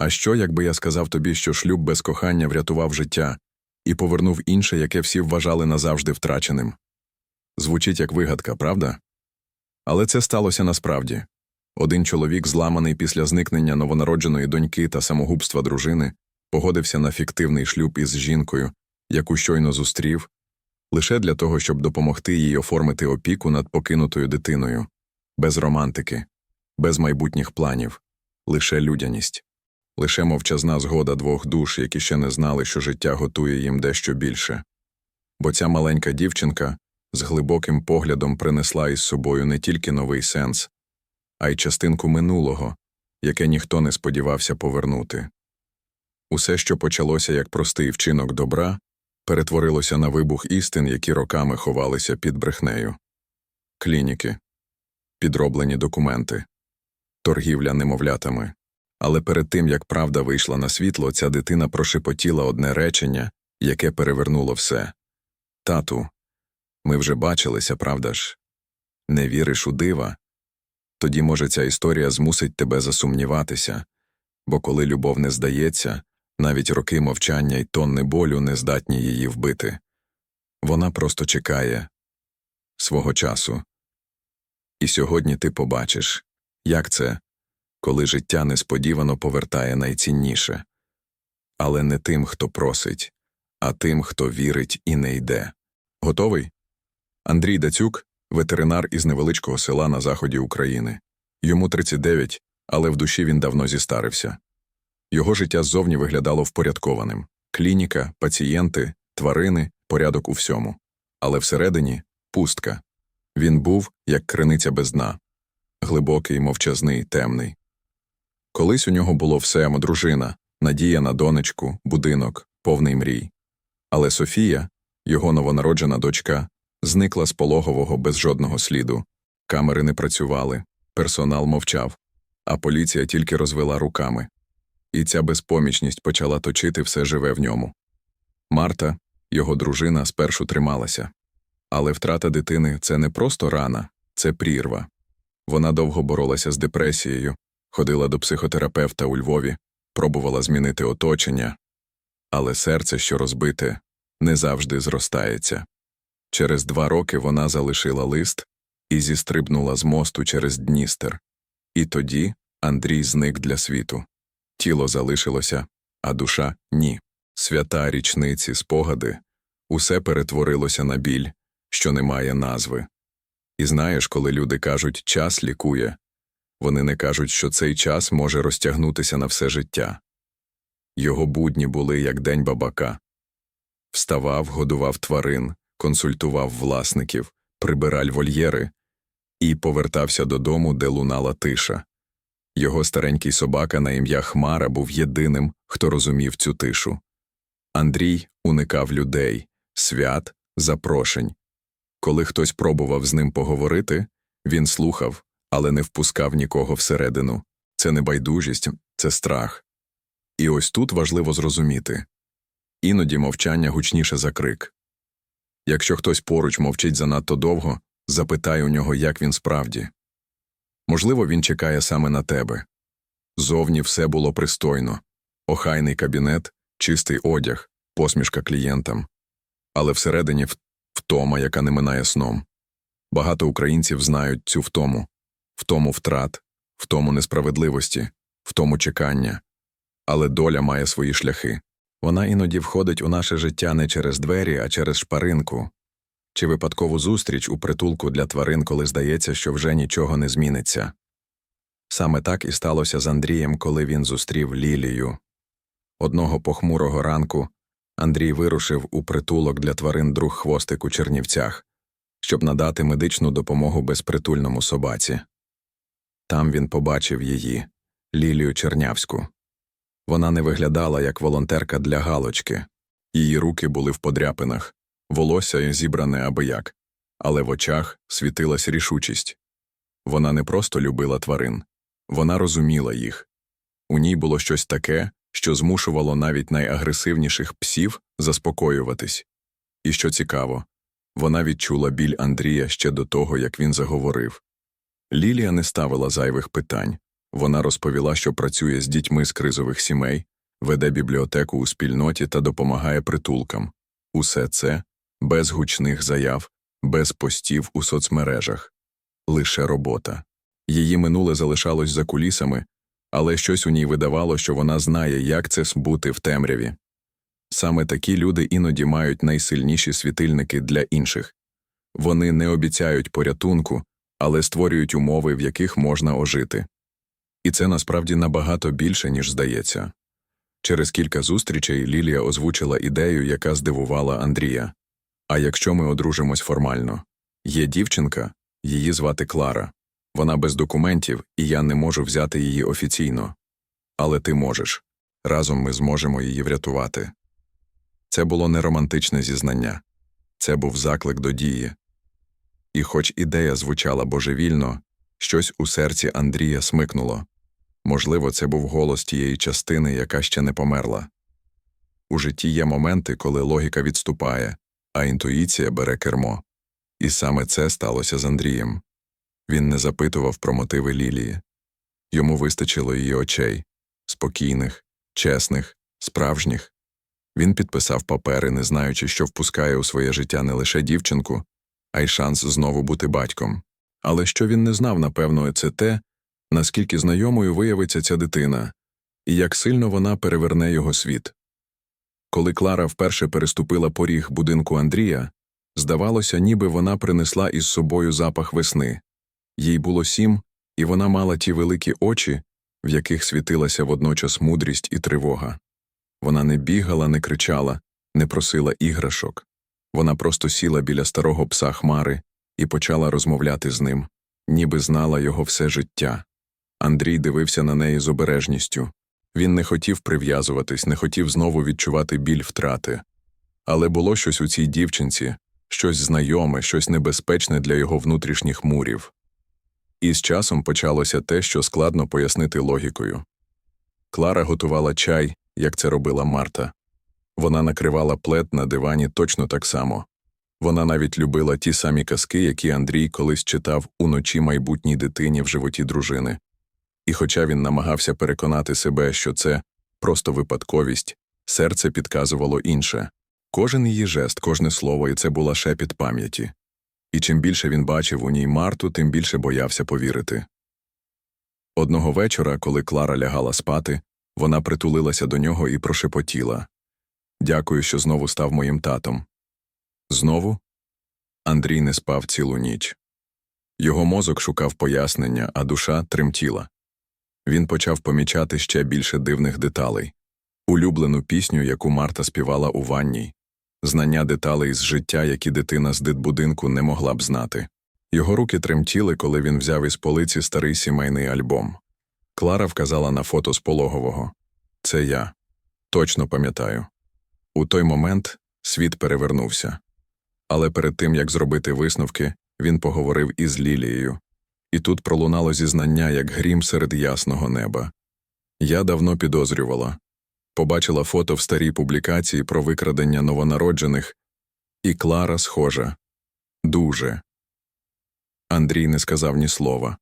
А що, якби я сказав тобі, що шлюб без кохання врятував життя і повернув інше, яке всі вважали назавжди втраченим? Звучить як вигадка, правда? Але це сталося насправді. Один чоловік, зламаний після зникнення новонародженої доньки та самогубства дружини, погодився на фіктивний шлюб із жінкою, яку щойно зустрів, лише для того, щоб допомогти їй оформити опіку над покинутою дитиною, без романтики, без майбутніх планів, лише людяність, лише мовчазна згода двох душ, які ще не знали, що життя готує їм дещо більше. Бо ця маленька дівчинка з глибоким поглядом принесла із собою не тільки новий сенс, а й частинку минулого, яке ніхто не сподівався повернути. Усе, що почалося як простий вчинок добра, перетворилося на вибух істин, які роками ховалися під брехнею. Клініки, підроблені документи, торгівля немовлятами. Але перед тим, як правда вийшла на світло, ця дитина прошепотіла одне речення, яке перевернуло все. Тату, ми вже бачилися, правда ж? Не віриш у дива? Тоді, може, ця історія змусить тебе засумніватися, бо коли любов не здається, навіть роки мовчання й тонни болю не здатні її вбити. Вона просто чекає свого часу. І сьогодні ти побачиш, як це, коли життя несподівано повертає найцінніше. Але не тим, хто просить, а тим, хто вірить і не йде. Готовий? Андрій Дацюк, ветеринар із невеличкого села на заході України. Йому 39, але в душі він давно зістарився. Його життя ззовні виглядало впорядкованим клініка, пацієнти, тварини, порядок у всьому. Але всередині пустка. Він був, як криниця без дна глибокий, мовчазний, темний. Колись у нього було все дружина, надія на донечку, будинок, повний мрій. Але Софія, його новонароджена дочка, зникла з пологового без жодного сліду. Камери не працювали, персонал мовчав, а поліція тільки розвела руками. І ця безпомічність почала точити все живе в ньому. Марта, його дружина, спершу трималася. Але втрата дитини це не просто рана, це прірва. Вона довго боролася з депресією, ходила до психотерапевта у Львові, пробувала змінити оточення, але серце, що розбите, не завжди зростається. Через два роки вона залишила лист і зістрибнула з мосту через Дністер. І тоді Андрій зник для світу. Тіло залишилося, а душа ні. Свята річниці, спогади усе перетворилося на біль, що не має назви. І знаєш, коли люди кажуть час лікує, вони не кажуть, що цей час може розтягнутися на все життя. Його будні були як день бабака вставав, годував тварин, консультував власників, прибираль вольєри і повертався додому, де лунала тиша. Його старенький собака на ім'я Хмара був єдиним, хто розумів цю тишу. Андрій уникав людей, свят, запрошень. Коли хтось пробував з ним поговорити, він слухав, але не впускав нікого всередину. Це не байдужість, це страх. І ось тут важливо зрозуміти іноді мовчання гучніше за крик. Якщо хтось поруч мовчить занадто довго, запитай у нього, як він справді. Можливо, він чекає саме на тебе. Зовні все було пристойно охайний кабінет, чистий одяг, посмішка клієнтам. Але всередині втома, яка не минає сном. Багато українців знають цю втому втому втрат, втому несправедливості, втому чекання. Але доля має свої шляхи. Вона іноді входить у наше життя не через двері, а через шпаринку чи випадкову зустріч у притулку для тварин, коли здається, що вже нічого не зміниться. Саме так і сталося з Андрієм, коли він зустрів Лілію. Одного похмурого ранку Андрій вирушив у притулок для тварин друг хвостик у Чернівцях, щоб надати медичну допомогу безпритульному собаці. Там він побачив її, Лілію Чернявську. Вона не виглядала як волонтерка для галочки, її руки були в подряпинах, волосся зібране абияк, але в очах світилась рішучість. Вона не просто любила тварин, вона розуміла їх. У ній було щось таке, що змушувало навіть найагресивніших псів заспокоюватись. І що цікаво, вона відчула біль Андрія ще до того, як він заговорив. Лілія не ставила зайвих питань, Вона розповіла, що працює з дітьми з кризових сімей, веде бібліотеку у спільноті та допомагає притулкам. Усе це без гучних заяв, без постів у соцмережах. Лише робота. Її минуле залишалось за кулісами, але щось у ній видавало, що вона знає, як це бути в темряві. Саме такі люди іноді мають найсильніші світильники для інших. Вони не обіцяють порятунку, але створюють умови, в яких можна ожити. І це насправді набагато більше, ніж здається. Через кілька зустрічей Лілія озвучила ідею, яка здивувала Андрія. А якщо ми одружимось формально? Є дівчинка, її звати Клара. Вона без документів, і я не можу взяти її офіційно. Але ти можеш. Разом ми зможемо її врятувати. Це було не романтичне зізнання, це був заклик до дії. І хоч ідея звучала божевільно, щось у серці Андрія смикнуло. Можливо, це був голос тієї частини, яка ще не померла. У житті є моменти, коли логіка відступає, а інтуїція бере кермо. І саме це сталося з Андрієм. Він не запитував про мотиви Лілії. Йому вистачило її очей спокійних, чесних, справжніх. Він підписав папери, не знаючи, що впускає у своє життя не лише дівчинку, а й шанс знову бути батьком. Але що він не знав, напевно, це те, наскільки знайомою виявиться ця дитина, і як сильно вона переверне його світ. Коли Клара вперше переступила поріг будинку Андрія, здавалося, ніби вона принесла із собою запах весни. Їй було сім, і вона мала ті великі очі, в яких світилася водночас мудрість і тривога. Вона не бігала, не кричала, не просила іграшок. Вона просто сіла біля старого пса Хмари і почала розмовляти з ним, ніби знала його все життя. Андрій дивився на неї з обережністю. Він не хотів прив'язуватись, не хотів знову відчувати біль втрати. Але було щось у цій дівчинці, щось знайоме, щось небезпечне для його внутрішніх мурів. І з часом почалося те, що складно пояснити логікою. Клара готувала чай, як це робила Марта. Вона накривала плед на дивані точно так само. Вона навіть любила ті самі казки, які Андрій колись читав уночі майбутній дитині в животі дружини. І хоча він намагався переконати себе, що це просто випадковість, серце підказувало інше кожен її жест, кожне слово, і це була шепіт пам'яті. І чим більше він бачив у ній Марту, тим більше боявся повірити. Одного вечора, коли Клара лягала спати, вона притулилася до нього і прошепотіла Дякую, що знову став моїм татом. Знову Андрій не спав цілу ніч. Його мозок шукав пояснення, а душа тремтіла. Він почав помічати ще більше дивних деталей улюблену пісню, яку Марта співала у ванній, знання деталей з життя, які дитина з дитбудинку не могла б знати. Його руки тремтіли, коли він взяв із полиці старий сімейний альбом. Клара вказала на фото з пологового це я. Точно пам'ятаю. У той момент світ перевернувся. Але перед тим як зробити висновки, він поговорив із Лілією. І тут пролунало зізнання, як грім серед ясного неба. Я давно підозрювала, побачила фото в старій публікації про викрадення новонароджених, і Клара схожа. Дуже. Андрій не сказав ні слова.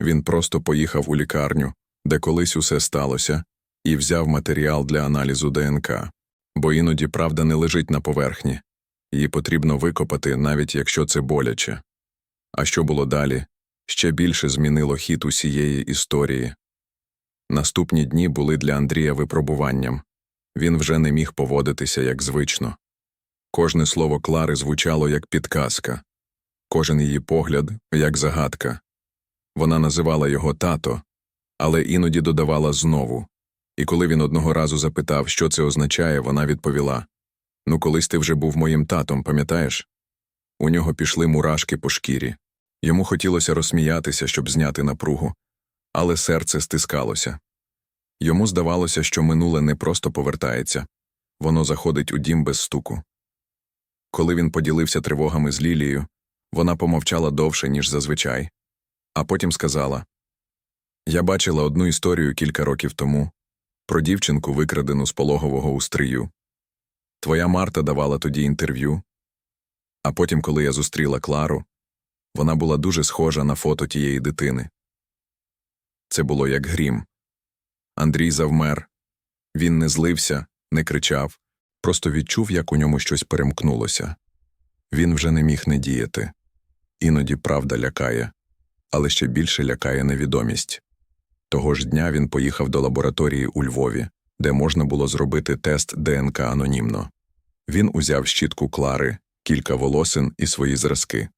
Він просто поїхав у лікарню, де колись усе сталося, і взяв матеріал для аналізу ДНК, бо іноді правда не лежить на поверхні, її потрібно викопати, навіть якщо це боляче. А що було далі, ще більше змінило хід усієї історії. Наступні дні були для Андрія випробуванням він вже не міг поводитися як звично. Кожне слово Клари звучало як підказка, кожен її погляд як загадка. Вона називала його тато, але іноді додавала знову. І коли він одного разу запитав, що це означає, вона відповіла Ну, колись ти вже був моїм татом, пам'ятаєш? У нього пішли мурашки по шкірі. Йому хотілося розсміятися, щоб зняти напругу, але серце стискалося. Йому здавалося, що минуле не просто повертається, воно заходить у дім без стуку. Коли він поділився тривогами з Лілією, вона помовчала довше, ніж зазвичай, а потім сказала Я бачила одну історію кілька років тому про дівчинку, викрадену з пологового у стрию. Твоя Марта давала тоді інтерв'ю. А потім, коли я зустріла Клару, вона була дуже схожа на фото тієї дитини. Це було як грім. Андрій завмер. Він не злився, не кричав, просто відчув, як у ньому щось перемкнулося. Він вже не міг не діяти. Іноді правда лякає, але ще більше лякає невідомість. Того ж дня він поїхав до лабораторії у Львові, де можна було зробити тест ДНК анонімно. Він узяв щітку Клари, кілька волосин і свої зразки.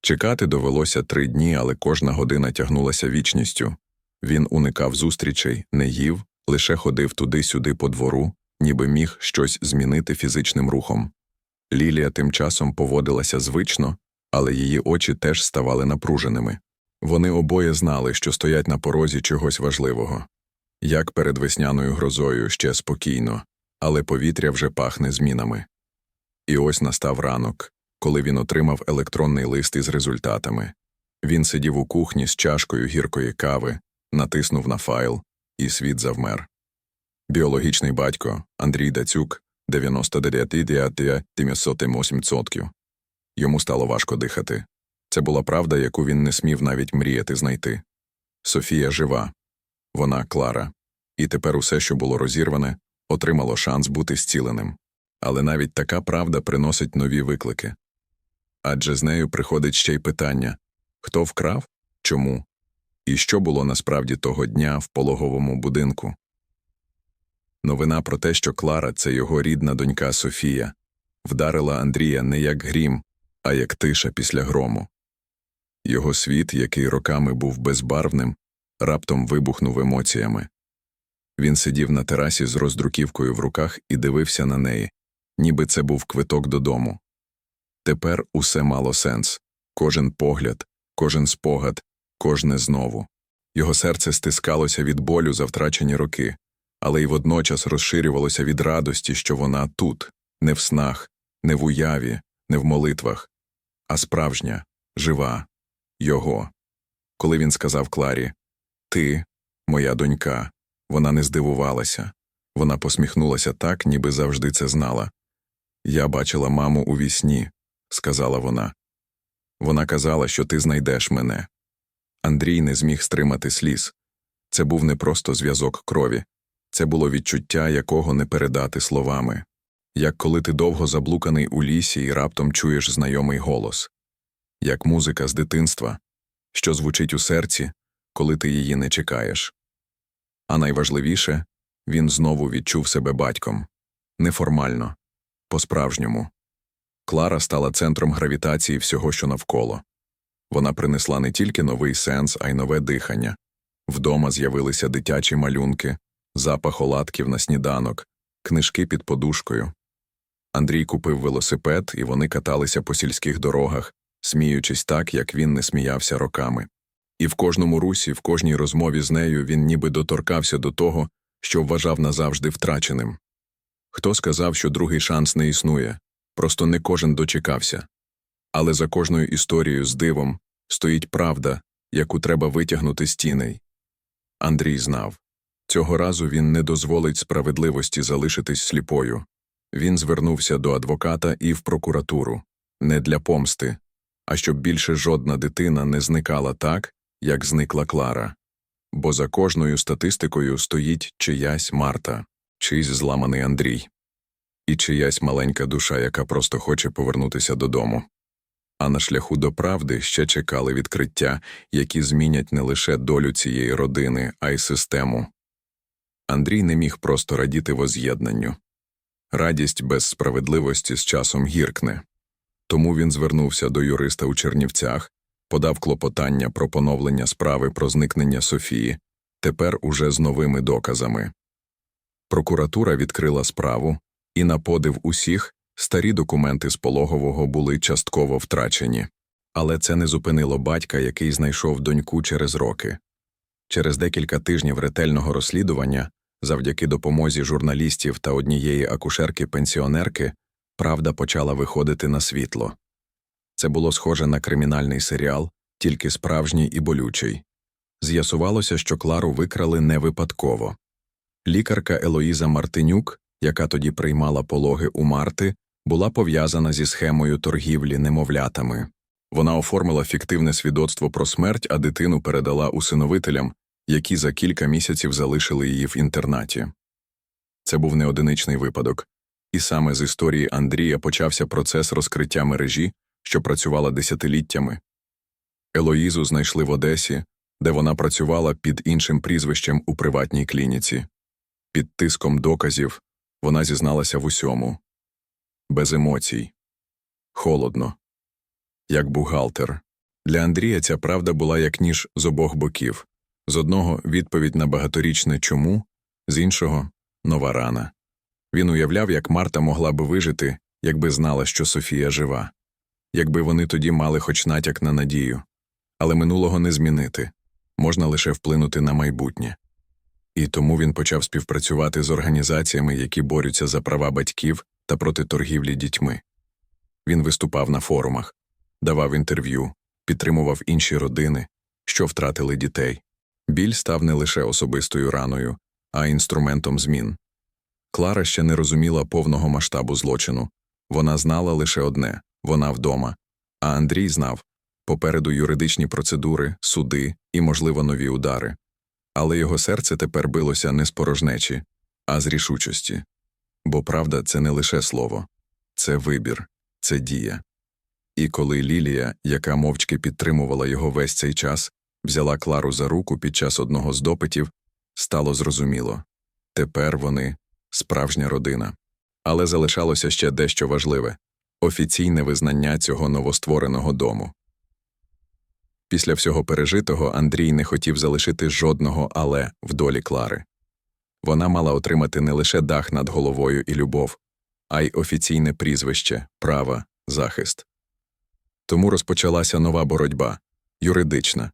Чекати довелося три дні, але кожна година тягнулася вічністю. Він уникав зустрічей, не їв, лише ходив туди-сюди по двору, ніби міг щось змінити фізичним рухом. Лілія тим часом поводилася звично, але її очі теж ставали напруженими. Вони обоє знали, що стоять на порозі чогось важливого. Як перед весняною грозою ще спокійно, але повітря вже пахне змінами. І ось настав ранок, коли він отримав електронний лист із результатами. Він сидів у кухні з чашкою гіркої кави, натиснув на файл, і світ завмер. Біологічний батько Андрій Дацюк 99,98%. Йому стало важко дихати. Це була правда, яку він не смів навіть мріяти знайти. Софія жива, вона Клара, і тепер усе, що було розірване, отримало шанс бути зціленим. Але навіть така правда приносить нові виклики. Адже з нею приходить ще й питання хто вкрав, чому, і що було насправді того дня в пологовому будинку. Новина про те, що Клара це його рідна донька Софія, вдарила Андрія не як грім, а як тиша після грому. Його світ, який роками був безбарвним, раптом вибухнув емоціями. Він сидів на терасі з роздруківкою в руках і дивився на неї, ніби це був квиток додому. Тепер усе мало сенс кожен погляд, кожен спогад, кожне знову. Його серце стискалося від болю за втрачені роки, але й водночас розширювалося від радості, що вона тут, не в снах, не в уяві, не в молитвах, а справжня, жива, його. Коли він сказав Кларі Ти, моя донька, вона не здивувалася. Вона посміхнулася так, ніби завжди це знала. Я бачила маму у вісні, сказала вона. Вона казала, що ти знайдеш мене. Андрій не зміг стримати сліз. Це був не просто зв'язок крові, це було відчуття, якого не передати словами. Як коли ти довго заблуканий у лісі і раптом чуєш знайомий голос, як музика з дитинства, що звучить у серці, коли ти її не чекаєш. А найважливіше, він знову відчув себе батьком неформально, по-справжньому. Клара стала центром гравітації всього, що навколо. Вона принесла не тільки новий сенс, а й нове дихання. Вдома з'явилися дитячі малюнки, запах оладків на сніданок, книжки під подушкою. Андрій купив велосипед, і вони каталися по сільських дорогах, сміючись так, як він не сміявся роками. І в кожному русі, в кожній розмові з нею він ніби доторкався до того, що вважав назавжди втраченим. Хто сказав, що другий шанс не існує, просто не кожен дочекався. Але за кожною історією з дивом стоїть правда, яку треба витягнути з тіней. Андрій знав. Цього разу він не дозволить справедливості залишитись сліпою. Він звернувся до адвоката і в прокуратуру не для помсти, а щоб більше жодна дитина не зникала так, як зникла Клара. Бо за кожною статистикою стоїть чиясь Марта, чийсь зламаний Андрій, і чиясь маленька душа, яка просто хоче повернутися додому. А на шляху до правди ще чекали відкриття, які змінять не лише долю цієї родини, а й систему. Андрій не міг просто радіти воз'єднанню. Радість без справедливості з часом гіркне. Тому він звернувся до юриста у Чернівцях, подав клопотання про поновлення справи про зникнення Софії, тепер уже з новими доказами. Прокуратура відкрила справу, і на подив усіх старі документи з пологового були частково втрачені. Але це не зупинило батька, який знайшов доньку через роки. Через декілька тижнів ретельного розслідування, завдяки допомозі журналістів та однієї акушерки-пенсіонерки, правда почала виходити на світло. Це було схоже на кримінальний серіал, тільки справжній і болючий. З'ясувалося, що Клару викрали не випадково. Лікарка Елоїза Мартинюк, яка тоді приймала пологи у Марти, була пов'язана зі схемою торгівлі немовлятами. Вона оформила фіктивне свідоцтво про смерть, а дитину передала усиновителям, які за кілька місяців залишили її в інтернаті. Це був не одиничний випадок, і саме з історії Андрія почався процес розкриття мережі, що працювала десятиліттями. Елоїзу знайшли в Одесі, де вона працювала під іншим прізвищем у приватній клініці. Під тиском доказів вона зізналася в усьому без емоцій, холодно, як бухгалтер. Для Андрія ця правда була як ніж з обох боків з одного відповідь на багаторічне чому, з іншого нова рана. Він уявляв, як Марта могла би вижити, якби знала, що Софія жива, якби вони тоді мали хоч натяк на надію. Але минулого не змінити можна лише вплинути на майбутнє. І тому він почав співпрацювати з організаціями, які борються за права батьків та проти торгівлі дітьми. Він виступав на форумах, давав інтерв'ю, підтримував інші родини, що втратили дітей. Біль став не лише особистою раною, а інструментом змін. Клара ще не розуміла повного масштабу злочину. Вона знала лише одне вона вдома, а Андрій знав попереду юридичні процедури, суди і, можливо, нові удари. Але його серце тепер билося не з порожнечі, а з рішучості. Бо правда це не лише слово, це вибір, це дія. І коли Лілія, яка мовчки підтримувала його весь цей час, взяла Клару за руку під час одного з допитів, стало зрозуміло тепер вони справжня родина. Але залишалося ще дещо важливе офіційне визнання цього новоствореного дому. Після всього пережитого Андрій не хотів залишити жодного але в долі Клари. Вона мала отримати не лише дах над головою і любов, а й офіційне прізвище, права, захист. Тому розпочалася нова боротьба юридична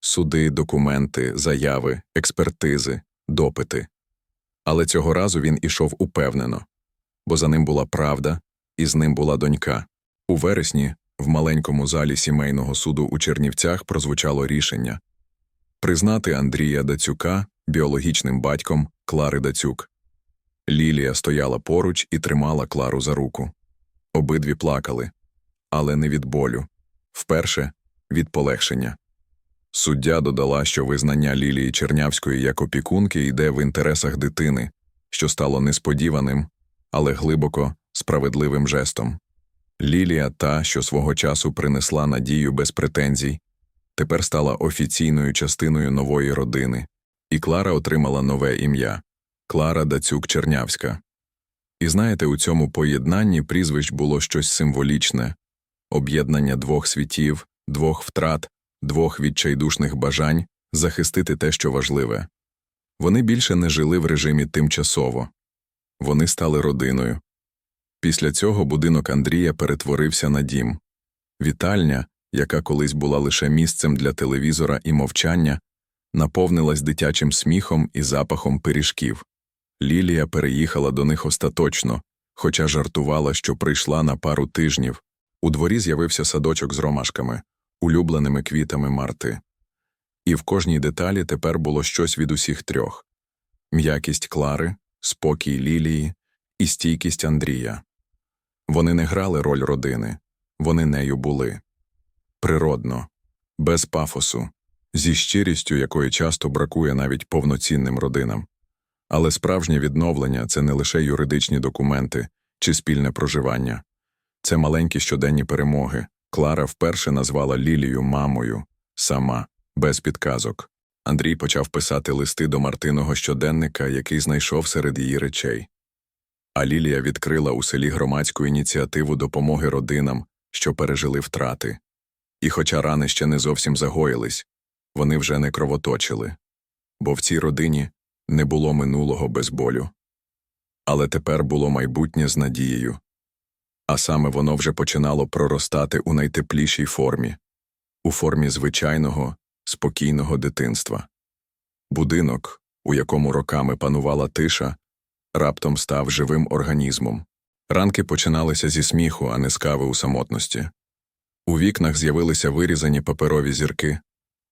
суди, документи, заяви, експертизи, допити. Але цього разу він ішов упевнено, бо за ним була правда, і з ним була донька. У вересні в маленькому залі сімейного суду у Чернівцях прозвучало рішення признати Андрія Дацюка біологічним батьком Клари Дацюк. Лілія стояла поруч і тримала Клару за руку. Обидві плакали, але не від болю. Вперше від полегшення. Суддя додала, що визнання Лілії Чернявської як опікунки йде в інтересах дитини, що стало несподіваним, але глибоко справедливим жестом. Лілія, та, що свого часу принесла надію без претензій, тепер стала офіційною частиною нової родини, і Клара отримала нове ім'я Клара Дацюк Чернявська. І знаєте, у цьому поєднанні прізвищ було щось символічне об'єднання двох світів, двох втрат, двох відчайдушних бажань захистити те, що важливе. Вони більше не жили в режимі тимчасово вони стали родиною. Після цього будинок Андрія перетворився на дім. Вітальня, яка колись була лише місцем для телевізора і мовчання, наповнилась дитячим сміхом і запахом пиріжків. Лілія переїхала до них остаточно, хоча жартувала, що прийшла на пару тижнів. У дворі з'явився садочок з ромашками, улюбленими квітами марти. І в кожній деталі тепер було щось від усіх трьох м'якість Клари, спокій Лілії і стійкість Андрія. Вони не грали роль родини, вони нею були природно, без пафосу, зі щирістю, якої часто бракує навіть повноцінним родинам. Але справжнє відновлення це не лише юридичні документи чи спільне проживання, це маленькі щоденні перемоги. Клара вперше назвала Лілію мамою, сама, без підказок. Андрій почав писати листи до Мартиного щоденника, який знайшов серед її речей. А Лілія відкрила у селі громадську ініціативу допомоги родинам, що пережили втрати. І, хоча рани ще не зовсім загоїлись, вони вже не кровоточили, бо в цій родині не було минулого без болю. Але тепер було майбутнє з надією, а саме воно вже починало проростати у найтеплішій формі, у формі звичайного, спокійного дитинства. Будинок, у якому роками панувала тиша, раптом став живим організмом. Ранки починалися зі сміху, а не з кави у самотності. У вікнах з'явилися вирізані паперові зірки,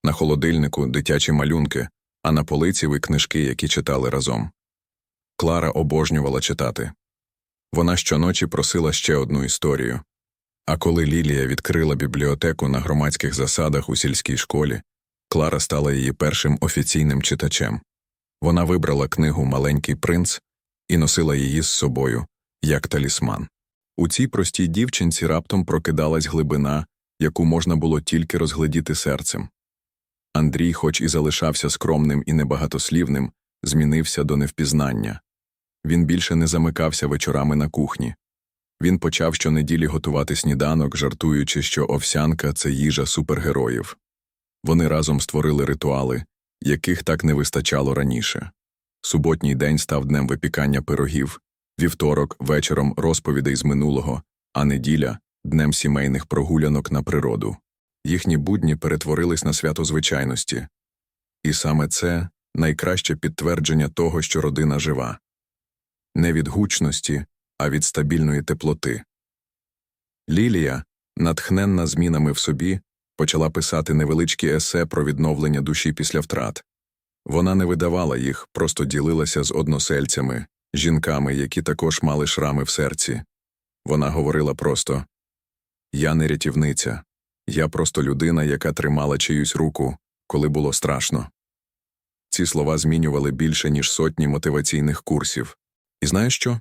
на холодильнику дитячі малюнки, а на полиці ви книжки, які читали разом. Клара обожнювала читати. Вона щоночі просила ще одну історію. А коли Лілія відкрила бібліотеку на громадських засадах у сільській школі, Клара стала її першим офіційним читачем. Вона вибрала книгу Маленький принц і носила її з собою, як талісман. У цій простій дівчинці раптом прокидалась глибина, яку можна було тільки розгледіти серцем. Андрій, хоч і залишався скромним і небагатослівним, змінився до невпізнання. Він більше не замикався вечорами на кухні. Він почав щонеділі готувати сніданок, жартуючи, що овсянка це їжа супергероїв. Вони разом створили ритуали, яких так не вистачало раніше. Суботній день став днем випікання пирогів, вівторок вечором розповідей з минулого, а неділя днем сімейних прогулянок на природу. Їхні будні перетворились на свято звичайності. І саме це найкраще підтвердження того, що родина жива. Не від гучності, а від стабільної теплоти. Лілія, натхненна змінами в собі, почала писати невеличкі есе про відновлення душі після втрат. Вона не видавала їх, просто ділилася з односельцями, жінками, які також мали шрами в серці. Вона говорила просто Я не рятівниця, я просто людина, яка тримала чиюсь руку, коли було страшно. Ці слова змінювали більше, ніж сотні мотиваційних курсів. І знаєш що?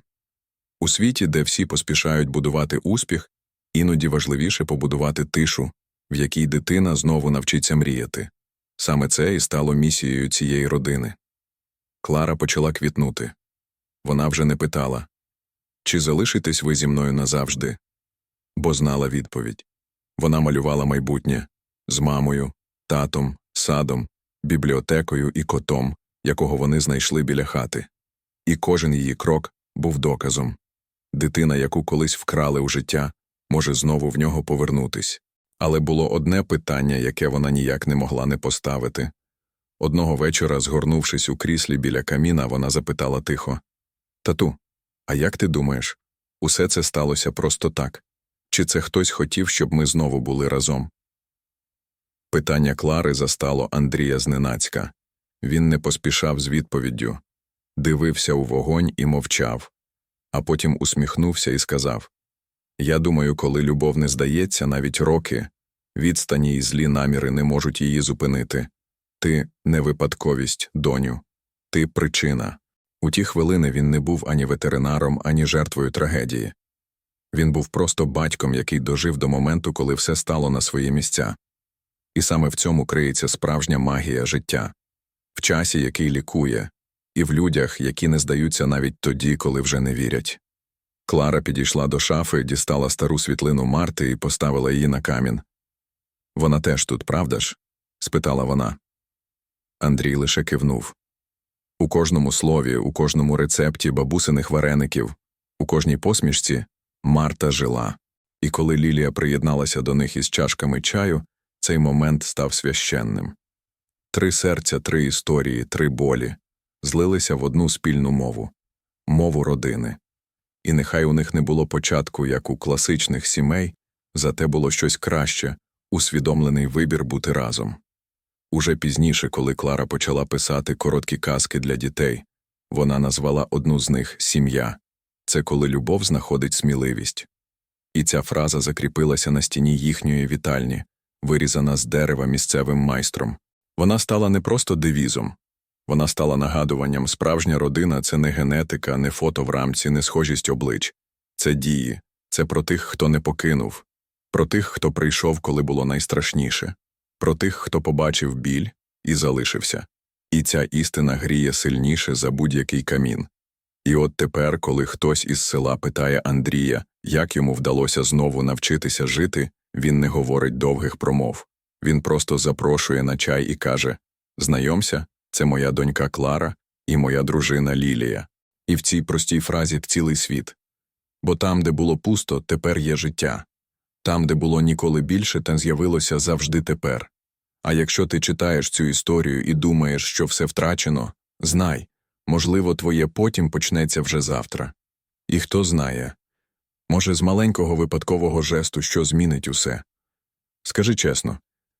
У світі, де всі поспішають будувати успіх, іноді важливіше побудувати тишу, в якій дитина знову навчиться мріяти. Саме це і стало місією цієї родини. Клара почала квітнути. Вона вже не питала чи залишитесь ви зі мною назавжди? Бо знала відповідь. Вона малювала майбутнє з мамою, татом, садом, бібліотекою і котом, якого вони знайшли біля хати. І кожен її крок був доказом дитина, яку колись вкрали у життя, може знову в нього повернутись. Але було одне питання, яке вона ніяк не могла не поставити. Одного вечора, згорнувшись у кріслі біля каміна, вона запитала тихо Тату, а як ти думаєш, усе це сталося просто так? Чи це хтось хотів, щоб ми знову були разом? Питання Клари застало Андрія зненацька. Він не поспішав з відповіддю, дивився у вогонь і мовчав, а потім усміхнувся і сказав Я думаю, коли любов не здається, навіть роки, відстані і злі наміри не можуть її зупинити. Ти не випадковість, доню, ти причина. У ті хвилини він не був ані ветеринаром, ані жертвою трагедії. Він був просто батьком, який дожив до моменту, коли все стало на свої місця. І саме в цьому криється справжня магія життя в часі, який лікує, і в людях, які не здаються навіть тоді, коли вже не вірять. Клара підійшла до шафи, дістала стару світлину Марти і поставила її на камін. Вона теж тут, правда ж? спитала вона. Андрій лише кивнув. У кожному слові, у кожному рецепті бабусиних вареників, у кожній посмішці Марта жила. І коли Лілія приєдналася до них із чашками чаю, цей момент став священним. Три серця, три історії, три болі злилися в одну спільну мову мову родини. І нехай у них не було початку, як у класичних сімей, зате було щось краще, усвідомлений вибір бути разом. Уже пізніше, коли Клара почала писати короткі казки для дітей, вона назвала одну з них сім'я це коли любов знаходить сміливість. І ця фраза закріпилася на стіні їхньої вітальні, вирізана з дерева місцевим майстром. Вона стала не просто девізом, вона стала нагадуванням справжня родина це не генетика, не фото в рамці, не схожість облич, це дії, це про тих, хто не покинув, про тих, хто прийшов, коли було найстрашніше, про тих, хто побачив біль і залишився. І ця істина гріє сильніше за будь-який камін. І от тепер, коли хтось із села питає Андрія, як йому вдалося знову навчитися жити, він не говорить довгих промов. Він просто запрошує на чай і каже Знайомся, це моя донька Клара і моя дружина Лілія. І в цій простій фразі цілий світ. Бо там, де було пусто, тепер є життя. Там, де було ніколи більше, там з'явилося завжди тепер. А якщо ти читаєш цю історію і думаєш, що все втрачено, знай можливо, твоє потім почнеться вже завтра. І хто знає може, з маленького випадкового жесту що змінить усе. Скажи чесно,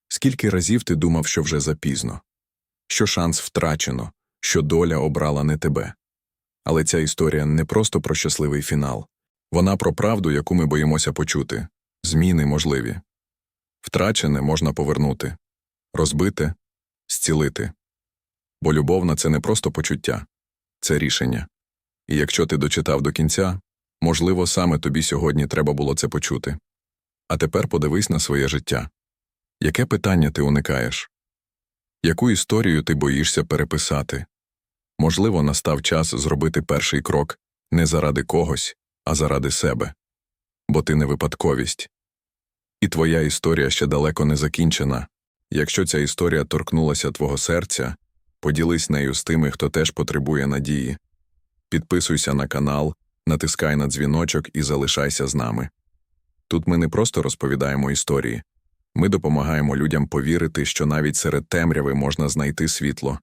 скільки разів ти думав, що вже запізно, що шанс втрачено, що доля обрала не тебе. Але ця історія не просто про щасливий фінал вона про правду, яку ми боїмося почути зміни можливі. Втрачене можна повернути, розбите зцілити. Бо любовна це не просто почуття, це рішення. І якщо ти дочитав до кінця, можливо, саме тобі сьогодні треба було це почути. А тепер подивись на своє життя. Яке питання ти уникаєш? Яку історію ти боїшся переписати? Можливо, настав час зробити перший крок не заради когось, а заради себе. Бо ти не випадковість. І твоя історія ще далеко не закінчена. Якщо ця історія торкнулася твого серця, поділись нею з тими, хто теж потребує надії. Підписуйся на канал, натискай на дзвіночок і залишайся з нами. Тут ми не просто розповідаємо історії, ми допомагаємо людям повірити, що навіть серед темряви можна знайти світло.